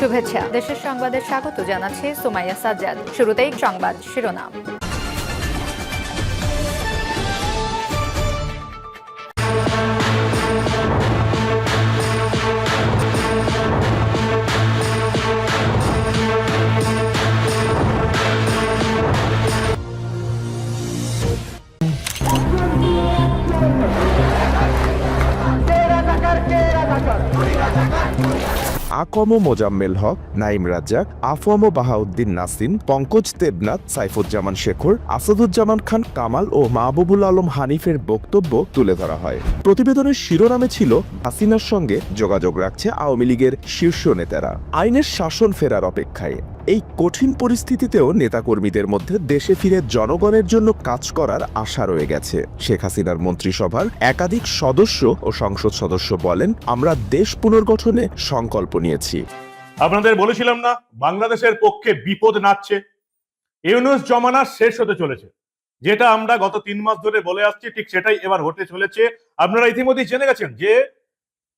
শুভেচ্ছা। দেশের সংবাদে স্বাগত জানাচ্ছে সোমাইয়া সাজ্জাদ। শুরুতেই সংবাদ শিরোনাম। আকম মোজাম্মেল হক, নাইম রাজ্জাক, আফম বাহাউদ্দিন নাসিন পঙ্কজ দেবনাথ, সাইফুজ্জামান শেখর, আসাদুজ্জামান খান কামাল ও মাহবুবুল আলম হানিফের বক্তব্য তুলে ধরা হয়। প্রতিবেদনের শিরোনামে ছিল হাসিনার সঙ্গে যোগাযোগ রাখছে আওয়ামী লীগের শীর্ষ নেতারা। আইনের শাসন ফেরার অপেক্ষায় এই কঠিন পরিস্থিতিতেও নেতাকর্মীদের মধ্যে দেশে ফিরে জনগণের জন্য কাজ করার আশা রয়ে গেছে। শেখ হাসিনার মন্ত্রিসভার একাধিক সদস্য ও সংসদ সদস্য বলেন, আমরা দেশ পুনর্গঠনে সংকল্প নিয়েছি। আপনাদের বলেছিলাম না, বাংলাদেশের পক্ষে বিপদ নাচছে। ইউনুস জমানা শেষ হতে চলেছে। যেটা আমরা গত তিন মাস ধরে বলে আসছি, ঠিক সেটাই এবার হতে চলেছে। আপনারা ইতিমধ্যেই জেনে গেছেন যে,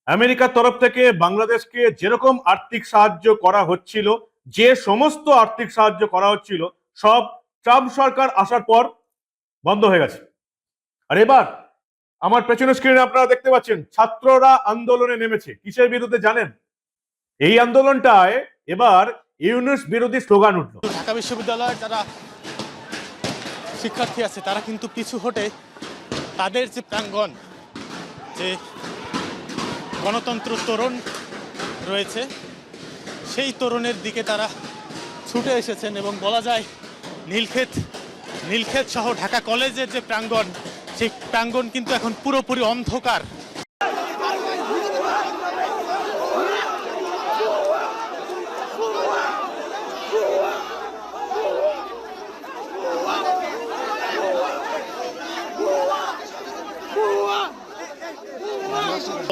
আমেরিকার তরফ থেকে বাংলাদেশকে যেরকম আর্থিক সাহায্য করা হচ্ছিল যে সমস্ত আর্থিক সাহায্য করা হচ্ছিল, সব ট্রাম্প সরকার আসার পর বন্ধ হয়ে গেছে। আর এবার আমার পেছনের স্ক্রিনে আপনারা দেখতে পাচ্ছেন, ছাত্ররা আন্দোলনে নেমেছে। কিসের বিরুদ্ধে জানেন? এই আন্দোলনটায় এবার ইউনুস বিরোধী স্লোগান উঠল। ঢাকা বিশ্ববিদ্যালয়ের যারা শিক্ষার্থী আছে, তারা কিন্তু পিছু হটে তাদের যে প্রাঙ্গণ, যে গণতন্ত্র তরুণ রয়েছে সেই তরুণের দিকে তারা ছুটে এসেছেন এবং বলা যায় নীলক্ষেত নীলক্ষেত সহ ঢাকা কলেজের যে প্রাঙ্গণ, সেই প্রাঙ্গণ কিন্তু এখন পুরোপুরি অন্ধকার।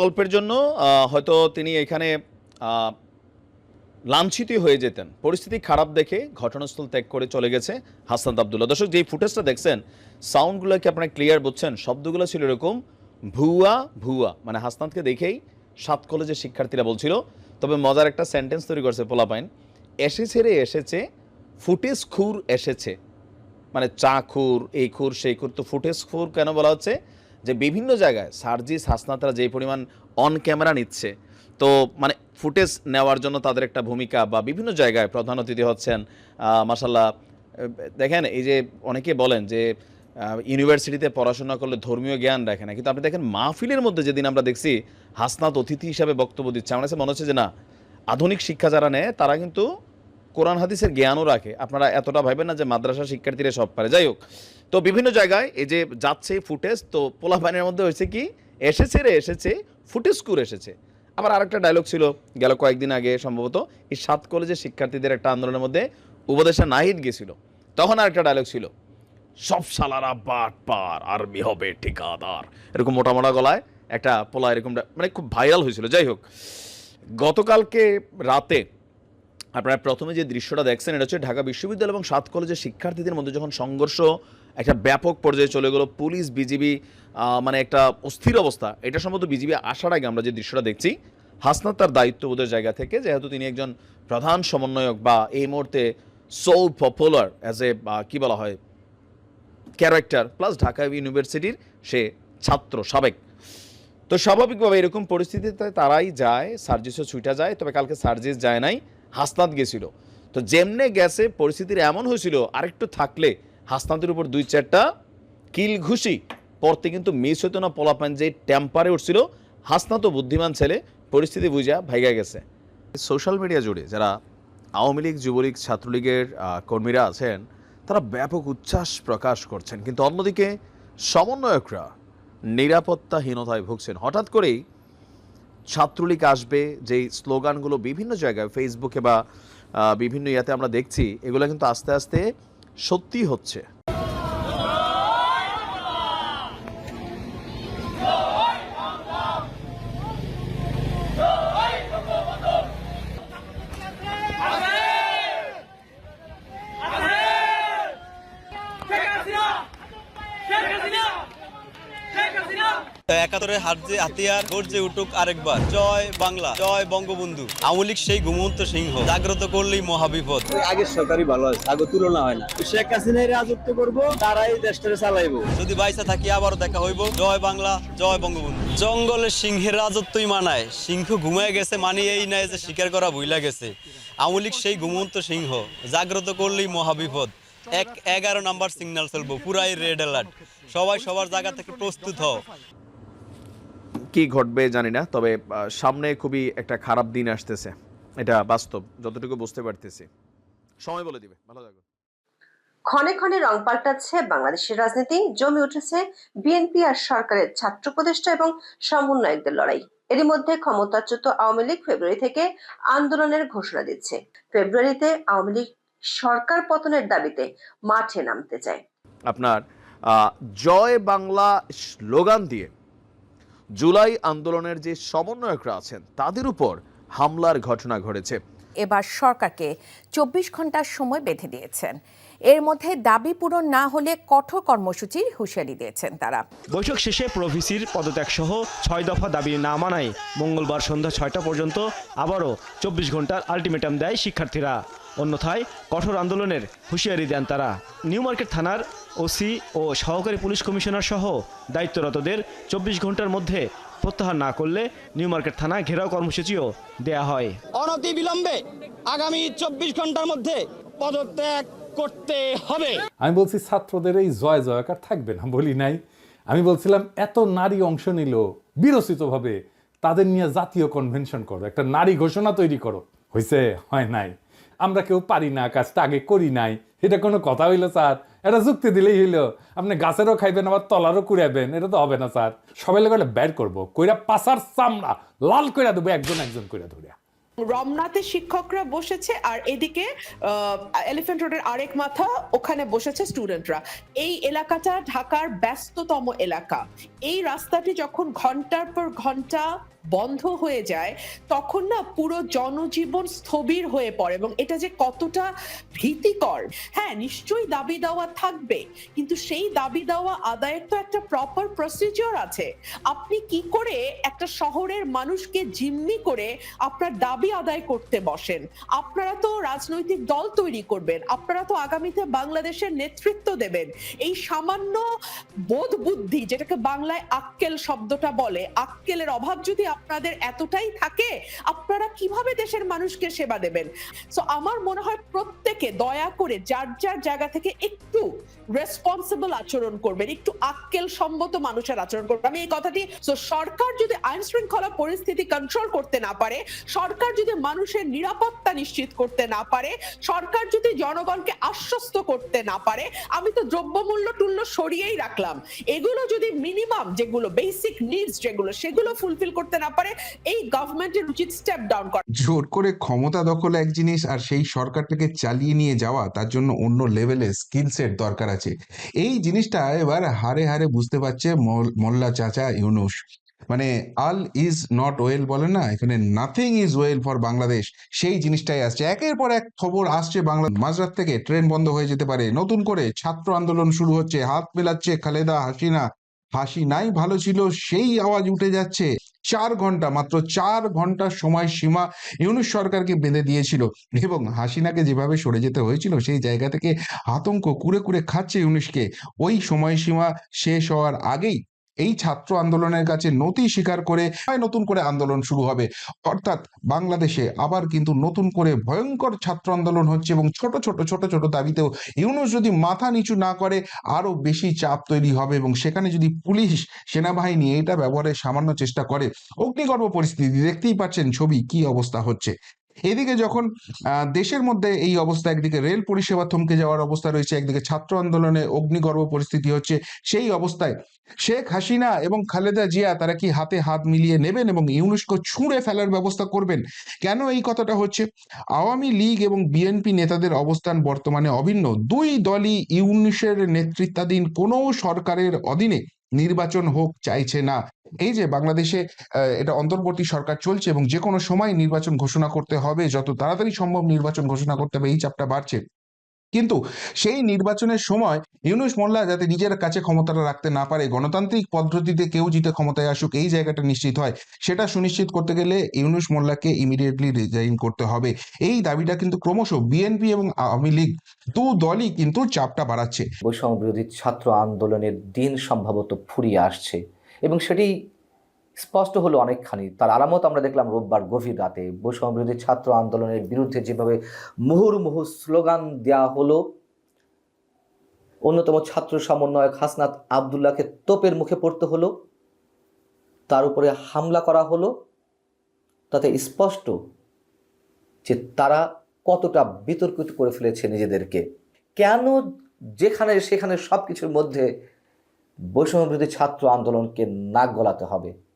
গল্পের জন্য হয়তো তিনি এখানে লাঞ্ছিত হয়ে যেতেন। পরিস্থিতি খারাপ দেখে ঘটনাস্থল ত্যাগ করে চলে গেছে হাসান আবদুল্লাহ। দর্শক, যেই ফুটেজটা দেখছেন, সাউন্ডগুলো কি আপনারা ক্লিয়ার বুঝছেন? শব্দগুলো ছিল এরকম, ভুয়া ভুয়া। মানে হাসনাতকে দেখেই সাত কলেজের শিক্ষার্থীরা বলছিল, তবে মজার একটা সেন্টেন্স তৈরি করছে পোলাপাইন। এসেছে রে, এসেছে, ফুটেজ খুর এসেছে। মানে চা খুর, এই খুর, সেই খুর। তো ফুটেজ খুর কেন বলা হচ্ছে? যে বিভিন্ন জায়গায় সার্জিস, হাসনাতরা যেই পরিমাণ অন ক্যামেরা নিচ্ছে তো মানে ফুটেজ নেওয়ার জন্য তাদের একটা ভূমিকা বা বিভিন্ন জায়গায় প্রধান অতিথি হচ্ছেন মাসাল্লাহ দেখেন এই যে অনেকে বলেন যে ইউনিভার্সিটিতে পড়াশোনা করলে ধর্মীয় জ্ঞান রাখে না, কিন্তু আপনি দেখেন মাহফিলের মধ্যে যেদিন আমরা দেখছি হাসনাত অতিথি হিসাবে বক্তব্য দিচ্ছে, আমার কাছে মনে হচ্ছে যে না, আধুনিক শিক্ষা যারা নেয় তারা কিন্তু কোরআন হাদিসের জ্ঞানও রাখে। আপনারা এতটা ভাবেন না যে মাদ্রাসা শিক্ষার্থীরা সব পারে। যাই হোক, তো বিভিন্ন জায়গায় এই যে যাচ্ছে ফুটেজ, তো পোলাপানের মধ্যে হয়েছে কি, এসেছে রে, এসেছে, ফুটেজ কুর এসেছে। আবার আরেকটা ডায়লগ ছিল, গেল কয়েকদিন আগে সম্ভবত, এই সাত কলেজের শিক্ষার্থীদের একটা আন্দোলনের মধ্যে উপদেশা নাহিদ গেছিল। তখন আরেকটা ডায়লগ ছিল, সব সালারা বাট পার আর্মি হবে ঠিকাদার। এরকম মোটা মোটা গলায় একটা পোলা এরকম মানে খুব ভাইরাল হয়েছিল। যাই হোক, গতকালকে রাতে আপনারা প্রথমে যে দৃশ্যটা দেখছেন, এটা হচ্ছে ঢাকা বিশ্ববিদ্যালয় এবং সাত কলেজের শিক্ষার্থীদের মধ্যে যখন সংঘর্ষ একটা ব্যাপক পর্যায়ে চলে গেল পুলিশ, বিজিবি মানে একটা অস্থির অবস্থা। এটা সম্ভবত বিজিবি আসার আগে আমরা যে দৃশ্যটা দেখছি, হাসনাত তার দায়িত্ববোধের জায়গা থেকে যেহেতু তিনি একজন প্রধান সমন্বয়ক বা এই মুহূর্তে সো পপুলার অ্যাজ এ কি বলা হয় ক্যারেক্টার প্লাস ঢাকা ইউনিভার্সিটির সে ছাত্র, সাবেক। তো স্বাভাবিকভাবে এরকম পরিস্থিতিতে তারাই যায়, সার্জিসও ছুটা যায়, তবে কালকে সার্জিস যায় নাই, হাসনাত গেছিল। তো যেমনে গেছে, পরিস্থিতির এমন হয়েছিল, আরেকটু থাকলে হাসনাতের উপর দুই চারটা কিল ঘুষি। পরতে কিন্তু মিস হতো না পোলাপান যে টেম্পারে উঠছিল। হাসনাত বুদ্ধিমান ছেলে, পরিস্থিতি বুঝা ভাইগা গেছে। সোশ্যাল মিডিয়া জুড়ে যারা আওয়ামী লীগ, যুবলীগ, ছাত্রলীগের কর্মীরা আছেন, তারা ব্যাপক উচ্ছ্বাস প্রকাশ করছেন। কিন্তু অন্যদিকে সমন্বয়করা নিরাপত্তাহীনতায় ভুগছেন। হঠাৎ করেই ছাত্রলীগ আসবে, যেই স্লোগানগুলো বিভিন্ন জায়গায় ফেসবুকে বা বিভিন্ন ইয়াতে আমরা দেখছি, এগুলো কিন্তু আস্তে আস্তে সত্যি হচ্ছে। একাত্তর একাত্তরে হারজে হাতিয়ার গর্জে উঠুক আরেকবার। জয় বাংলা জয় বঙ্গবন্ধু। আওয়ামী সেই ঘুমন্ত সিংহ। জাগ্রত করলেই মহাবিপদ। আগের সরকারই ভালো আছে আগে তুলনা হয় না। শেখ হাসিনাই রাজত্ব করব তারাই দেশটারে চালাইবো। যদি বাইসা থাকি আবারও দেখা হইব। জয় বাংলা জয় বঙ্গবন্ধু। জঙ্গলে সিংহের রাজত্বই মানায়। সিংহ ঘুমায় গেছে মানি এই নাই যে শিকার করা ভুইলা গেছে। আওয়ামী সেই ঘুমন্ত সিংহ। জাগ্রত করলেই মহাবিপদ। এক এগারো নাম্বার সিগন্যাল চলবো। পুরাই রেড অ্যালার্ট সবাই সবার জায়গা থেকে প্রস্তুত হও। কি ঘটবে জানি না তবে সামনে খুবই একটা খারাপ দিন আসতেছে। এটা বাস্তব যতটুকু বুঝতে পারতেছি। সময় বলে দিবে ভালো থাকো ক্ষণে ক্ষণে রং পাল্টাচ্ছে বাংলাদেশের রাজনীতি জমে উঠেছে বিএনপি আর সরকারের ছাত্র উপদেষ্টা এবং সমন্বয়কদের লড়াই। এরই মধ্যে ক্ষমতাচ্যুত আওয়ামী লীগ ফেব্রুয়ারি থেকে আন্দোলনের ঘোষণা দিচ্ছে। ফেব্রুয়ারিতে আওয়ামী লীগ সরকার পতনের দাবিতে মাঠে নামতে চায়। আপনার জয় বাংলা স্লোগান দিয়ে জুলাই আন্দোলনের যে সমন্বয়করা আছেন, তাদের উপর হামলার ঘটনা ঘটেছে। এবার সরকারকে চব্বিশ ঘণ্টার সময় বেঁধে দিয়েছেন। এর মধ্যে দাবি পূরণ না হলে কঠোর কর্মসূচির হুঁশিয়ারি দিয়েছেন তারা। বৈঠক শেষে প্রভিসির পদত্যাগ সহ ছয় দফা দাবি না মানায় মঙ্গলবার সন্ধ্যা ছয়টা পর্যন্ত আবারও চব্বিশ ঘণ্টার আলটিমেটাম দেয় শিক্ষার্থীরা। অন্যথায় কঠোর আন্দোলনের হুঁশিয়ারি দেন তারা। নিউ মার্কেট থানার ওসি ও সহকারী পুলিশ কমিশনার সহ দায়িত্বরতদের চব্বিশ ঘণ্টার মধ্যে প্রত্যাহার না করলে নিউ মার্কেট থানা ঘেরাও কর্মসূচিও দেয়া হয়। অনতি বিলম্বে আগামী চব্বিশ ঘণ্টার মধ্যে পদত্যাগ করতে হবে। আমি বলছি, ছাত্রদের এই জয় জয়কার থাকবে না বলি নাই। আমি বলছিলাম, এত নারী অংশ নিল, বিরচিতভাবে তাদের নিয়ে জাতীয় কনভেনশন করো, একটা নারী ঘোষণা তৈরি করো। হয়েছে হয় নাই। আমরা কেউ পারি না, কাজটা আগে করি নাই। এটা কোনো কথা হইল, স্যার? এটা যুক্তি দিলেই হইল। আপনি গাছেরও খাইবেন, আবার তলারও কুড়াবেন, এটা তো হবে না, স্যার। সবাই লোক বের করব। কইরা পাশার চামড়া লাল কইরা দেবো, একজন একজন কইরা ধরিয়া। রমনাতে শিক্ষকরা বসেছে আর এদিকে এলিফেন্ট রোডের আরেক মাথা, ওখানে বসেছে স্টুডেন্টরা এই এলাকাটা ঢাকার ব্যস্ততম এলাকা। এই রাস্তাটি যখন ঘণ্টার পর ঘণ্টা বন্ধ হয়ে যায়, তখন না পুরো জনজীবন স্থবির হয়ে পড়ে এবং এটা যে কতটা ভীতিকর। হ্যাঁ নিশ্চয়ই দাবি দেওয়া থাকবে, কিন্তু সেই দাবি দেওয়া আদায়ের তো একটা প্রপার প্রসিজিওর আছে। আপনি কি করে একটা শহরের মানুষকে জিম্মি করে আপনার দাবি আদায় করতে বসেন? আপনারা তো রাজনৈতিক দল তৈরি করবেন, আপনারা তো আগামীতে বাংলাদেশের নেতৃত্ব দেবেন। এই সামান্য বোধ বুদ্ধি যেটাকে বাংলায় আক্কেল শব্দটা বলে, আক্কেলের অভাব যদি আপনাদের এতটাই থাকে, আপনারা কীভাবে দেশের মানুষকে সেবা দেবেন? সো আমার মনে হয় প্রত্যেকে দয়া করে যার যার জায়গা থেকে একটু রেসপন্সিবল আচরণ করবেন, একটু আক্কেল সম্মত মানুষের আচরণ করবেন। আমি এই কথাটি সো সরকার যদি আইন শৃঙ্খলা পরিস্থিতি কন্ট্রোল করতে না পারে, সরকার যদি মানুষের নিরাপত্তা নিশ্চিত করতে না পারে, সরকার যদি জনগণকে আশ্বস্ত করতে না পারে, আমি তো দ্রব্যমূল্য টুল্য সরিয়েই রাখলাম। এগুলো যদি মিনিমাম যেগুলো বেসিক নিডস যেগুলো, সেগুলো ফুলফিল করতে না পারে, এই গভর্নমেন্টের উচিত স্টেপ ডাউন করা। জোর করে ক্ষমতা দখল এক জিনিস আর সেই সরকারটাকে চালিয়ে নিয়ে যাওয়া, তার জন্য অন্য লেভেলে দরকার আছে। এই জিনিসটা এবার হারে হারে বুঝতে পারছে মোল্লা চাচা ইউনুস। মানে আল ইজ নট ওয়েল বলে না, এখানে nothing is well for Bangladesh. সেই জিনিসটাই আসছে। একের পর এক খবর আসছে বাংলা, মাঝরাত থেকে ট্রেন বন্ধ হয়ে যেতে পারে। নতুন করে ছাত্র আন্দোলন শুরু হচ্ছে, হাত মেলাচ্ছে খালেদা হাসিনা। হাসি নাই, ভালো ছিল, সেই আওয়াজ উঠে যাচ্ছে। চার ঘণ্টা, মাত্র চার ঘণ্টা সময় সীমা ইউনুস সরকারকে বেঁধে দিয়েছিল এবং হাসিনাকে যেভাবে সরে যেতে হয়েছিল, সেই জায়গা থেকে আতঙ্ক কুড়ে কুরে খাচ্ছে ইউনুসকে। ওই সময়সীমা শেষ হওয়ার আগেই এই ছাত্র আন্দোলনের কাছে নথি স্বীকার করে নতুন করে আন্দোলন শুরু হবে। অর্থাৎ বাংলাদেশে আবার কিন্তু নতুন করে ভয়ঙ্কর ছাত্র আন্দোলন হচ্ছে এবং ছোট ছোট ছোট ছোট দাবিতেও ইউনুস যদি মাথা নিচু না করে আরও বেশি চাপ তৈরি হবে এবং সেখানে যদি পুলিশ, সেনাবাহিনী এটা ব্যবহারের সামান্য চেষ্টা করে, অগ্নিগর্ভ পরিস্থিতি, দেখতেই পাচ্ছেন ছবি, কি অবস্থা হচ্ছে। এদিকে যখন দেশের মধ্যে এই অবস্থা, একদিকে রেল পরিষেবা থমকে যাওয়ার অবস্থা রয়েছে, একদিকে ছাত্র আন্দোলনে অগ্নিগর্ভ পরিস্থিতি হচ্ছে, সেই অবস্থায় শেখ হাসিনা এবং খালেদা জিয়া তারা কি হাতে হাত মিলিয়ে নেবেন এবং ইউনেস্কো ছুঁড়ে ফেলার ব্যবস্থা করবেন? কেন এই কথাটা হচ্ছে? আওয়ামী লীগ এবং বিএনপি নেতাদের অবস্থান বর্তমানে অভিন্ন। দুই দলই ইউনিসের নেতৃত্বাধীন কোনো সরকারের অধীনে নির্বাচন হোক চাইছে না। এই যে বাংলাদেশে এটা অন্তর্বর্তী সরকার চলছে এবং যে কোনো সময় নির্বাচন ঘোষণা করতে হবে, যত তাড়াতাড়ি সম্ভব নির্বাচন ঘোষণা করতে হবে, এই চাপটা বাড়ছে। কিন্তু সেই নির্বাচনের সময় ইউনুস মোল্লা যাতে নিজের কাছে ক্ষমতাটা রাখতে না পারে, গণতান্ত্রিক পদ্ধতিতে কেউ জিতে ক্ষমতায় আসুক, এই জায়গাটা নিশ্চিত হয়। সেটা সুনিশ্চিত করতে গেলে ইউনুস মোল্লাকে ইমিডিয়েটলি রিজাইন করতে হবে। এই দাবিটা কিন্তু ক্রমশ বিএনপি এবং আওয়ামী লীগ দু দলই কিন্তু চাপটা বাড়াচ্ছে। বৈষম্য বিরোধী ছাত্র আন্দোলনের দিন সম্ভবত ফুরিয়ে আসছে এবং সেটি স্পষ্ট হলো অনেকখানি। তার আলামত আমরা দেখলাম রোববার গভীর রাতে। বৈষম্য বিরোধী ছাত্র আন্দোলনের বিরুদ্ধে যেভাবে মুহুর্মুহু স্লোগান দেওয়া হলো, অন্যতম ছাত্র সমন্বয়ক হাসনাত আবদুল্লাহকে তোপের মুখে পড়তে হলো, তার উপরে হামলা করা হলো, তাতে স্পষ্ট যে তারা কতটা বিতর্কিত করে ফেলেছে নিজেদেরকে। কেন যেখানে সেখানে সব কিছুর মধ্যে বৈষম্য বিরোধী ছাত্র আন্দোলনকে নাক গলাতে হবে?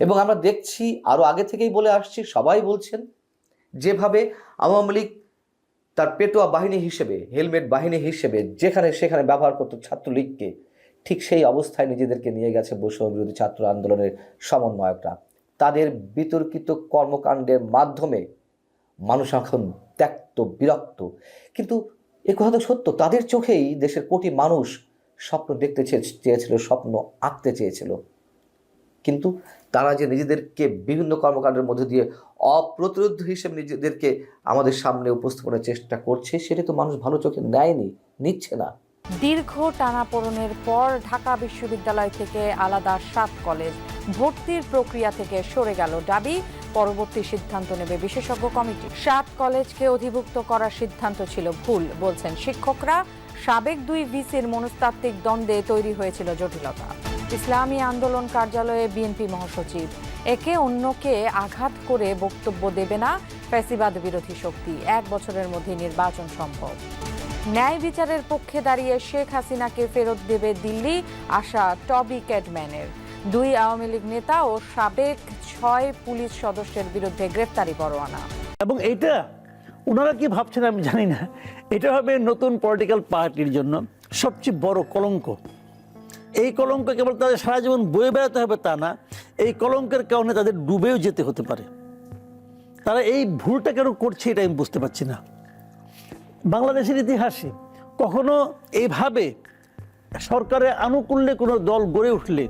এবং আমরা দেখছি আরও আগে থেকেই বলে আসছি, সবাই বলছেন যেভাবে আওয়ামী লীগ তার পেটোয়া বাহিনী হিসেবে, হেলমেট বাহিনী হিসেবে যেখানে সেখানে ব্যবহার করতো ছাত্রলীগকে, ঠিক সেই অবস্থায় নিজেদেরকে নিয়ে গেছে বৈষম্য বিরোধী ছাত্র আন্দোলনের সমন্বয়করা। তাদের বিতর্কিত কর্মকাণ্ডের মাধ্যমে মানুষ এখন ত্যক্ত, বিরক্ত। কিন্তু এ কথা তো সত্য, তাদের চোখেই দেশের কোটি মানুষ স্বপ্ন দেখতে চেয়ে- চেয়েছিল, স্বপ্ন আঁকতে চেয়েছিল। কিন্তু তারা যে নিজেদেরকে বিভিন্ন কর্মকাণ্ডের মধ্যে দিয়ে অপ্রতিরোধ হিসেবে নিজেদেরকে আমাদের সামনে উপস্থাপনের চেষ্টা করছে, সেটা তো মানুষ ভালো চোখে নেয়নি, নিচ্ছে না। দীর্ঘ টানাপোড়েনের পর ঢাকা বিশ্ববিদ্যালয় থেকে আলাদা সাত কলেজ ভর্তির প্রক্রিয়া থেকে সরে গেল দাবি পরবর্তী সিদ্ধান্ত নেবে বিশেষজ্ঞ কমিটি। সাত কলেজকে অধিভুক্ত করার সিদ্ধান্ত ছিল ভুল, বলছেন শিক্ষকরা। সাবেক দুই ভিসির মনস্তাত্ত্বিক দ্বন্দ্বে তৈরি হয়েছিল জটিলতা। ইসলামী আন্দোলন কার্যালয়ে বিএনপি মহাসচিব। একে অন্যকে আঘাত করে বক্তব্য দেবে না ফ্যাসিবাদ বিরোধী শক্তি। এক বছরের মধ্যে নির্বাচন সম্ভব। ন্যায় বিচারের পক্ষে দাঁড়িয়ে শেখ হাসিনাকে ফেরত দেবে দিল্লি আশা টবি ক্যাডম্যানের দুই আওয়ামী লীগ নেতা ও সাবেক ছয় পুলিশ সদস্যের বিরুদ্ধে গ্রেফতারি পরোয়ানা। এবং এটা ওনারা কি ভাবছেন আমি জানি না। এটা হবে নতুন পলিটিক্যাল পার্টির জন্য সবচেয়ে বড় কলঙ্ক। এই কলঙ্ক কেবল তাদের সারা জীবন বয়ে বেড়াতে হবে তা না, এই কলঙ্কের কারণে তাদের ডুবেও যেতে হতে পারে। তারা এই ভুলটা কেন করছে এটা আমি বুঝতে পারছি না। বাংলাদেশের ইতিহাসে কখনো এইভাবে সরকারের আনুকূল্যে কোনো দল গড়ে উঠলে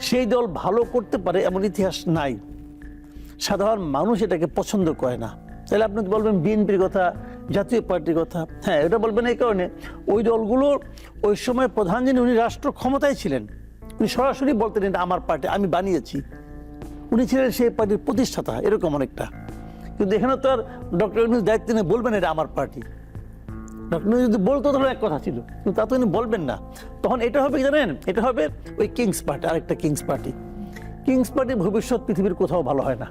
সেই দল ভালো করতে পারে এমন ইতিহাস নাই। সাধারণ মানুষ এটাকে পছন্দ করে না। তাহলে আপনি বলবেন বিএনপির কথা জাতীয় পার্টির কথা। হ্যাঁ এটা বলবেন এই কারণে। ওই দলগুলোর ওই সময় প্রধান যিনি, উনি রাষ্ট্র ক্ষমতায় ছিলেন। উনি সরাসরি বলতেন, এটা আমার পার্টি, আমি বানিয়েছি। উনি ছিলেন সেই পার্টির প্রতিষ্ঠাতা, এরকম অনেকটা। কিন্তু এখানে তো আর ডক্টর ইউনুস দায়িত্ব নিয়ে বলবেন, এটা আমার পার্টি। ডক্টর ইউনুস যদি বলতো, তাহলে এক কথা ছিল। কিন্তু তা তো উনি বলবেন না। তখন এটা হবে কি জানেন? এটা হবে ওই কিংস পার্টি, আরেকটা কিংস পার্টি। কিংস পার্টির ভবিষ্যৎ পৃথিবীর কোথাও ভালো হয় না।